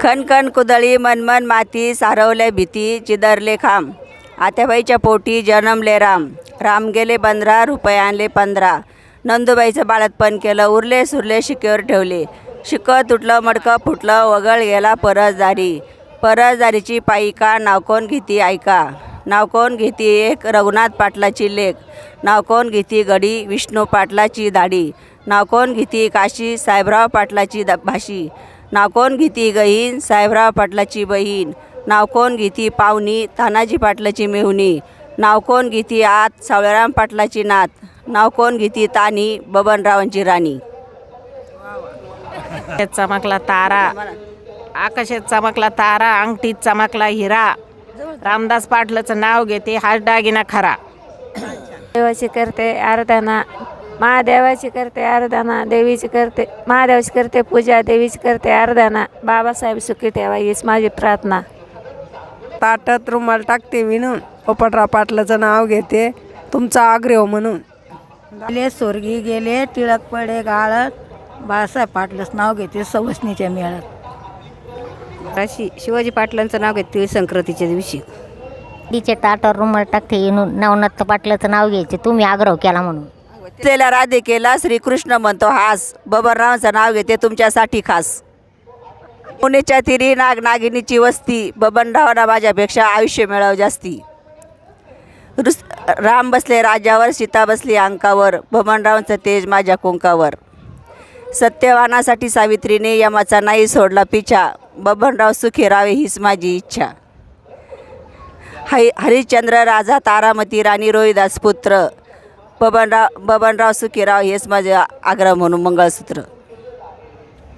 खनखन कुदळी मनमन माती सारवल्या भीती चिदरले खांब. आत्याबाईच्या पोटी जन्मले राम. राम गेले पंधरा रुपये आणले पंधरा. नंदुबाईचं बाळतपण केलं उरले सुरले शिकेवर ठेवले. शिकं तुटलं मडकं फुटलं वगळ गेला परसदारी. परसदारीची पायिका नावकोन घेती ऐका. नावकोन घेती एक रघुनाथ पाटलाची लेख. नावकोन घेती गडी विष्णू पाटलाची दाढी. नावकोन घेती काशी साहेबराव पाटलाची द भाशी नाव कोण घेती गहीन? साहेबराव पाटलाची बहीण. नाव कोण घेती पाहुणी? तानाजी पाटलाची मेहुणी. नाव कोण घेती आत? सावळेराम पाटलाची नात. नाव कोण घेती तानी? बबनरावांची राणी. चमकला तारा. आकाशात चमकला तारा. अंगठीत चमकला हिरा. रामदास पाटलाचं नाव घेते हाच दागिना खरा. देवाची करते आराधना. महादेवाची करते आराधना देवीची करते महादेवाची करते पूजा देवीची करते आराधना. बाबासाहेब सुखी ठेवा हीच माझी प्रार्थना. ताटात रुमाल टाकते विणून पोपटराव पाटलाचं नाव घेते. तुमचा आग्रह म्हणून. गेले स्वर्गी गेले टिळक पडे गाळत. बाळासाहेब पाटलंच नाव घेते सवसनीच्या मेळ्यात अशी शिवाजी पाटलांचं नाव घेते संक्रांतीच्या दिवशी. तिचे ताटावर रुमाल टाकते येऊन नवनाथ पाटलाचं नाव घ्यायचे तुम्ही आग्रह केला म्हणून. असलेल्या राधिकेला श्रीकृष्ण म्हणतो हास बबनरावांचं नाव घेते तुमच्यासाठी खास. पुणेच्या तिरी नाग नागिनीची वस्ती बबनरावांना माझ्यापेक्षा आयुष्य मिळावं जास्ती. रुस राम बसले राजावर सीता बसली अंकावर बबनरावांचं तेज माझ्या कुंकावर. सत्यवानासाठी सावित्रीने यमाचा नाही सोडला पिछा बबनराव सुखी रावे हीच माझी इच्छा. हरि हरिश्चंद्र राजा तारामती राणी रोहिदास पुत्र बबनराव बबनराव सुखीराव हेच माझे आग्रह म्हणून मंगळसूत्र.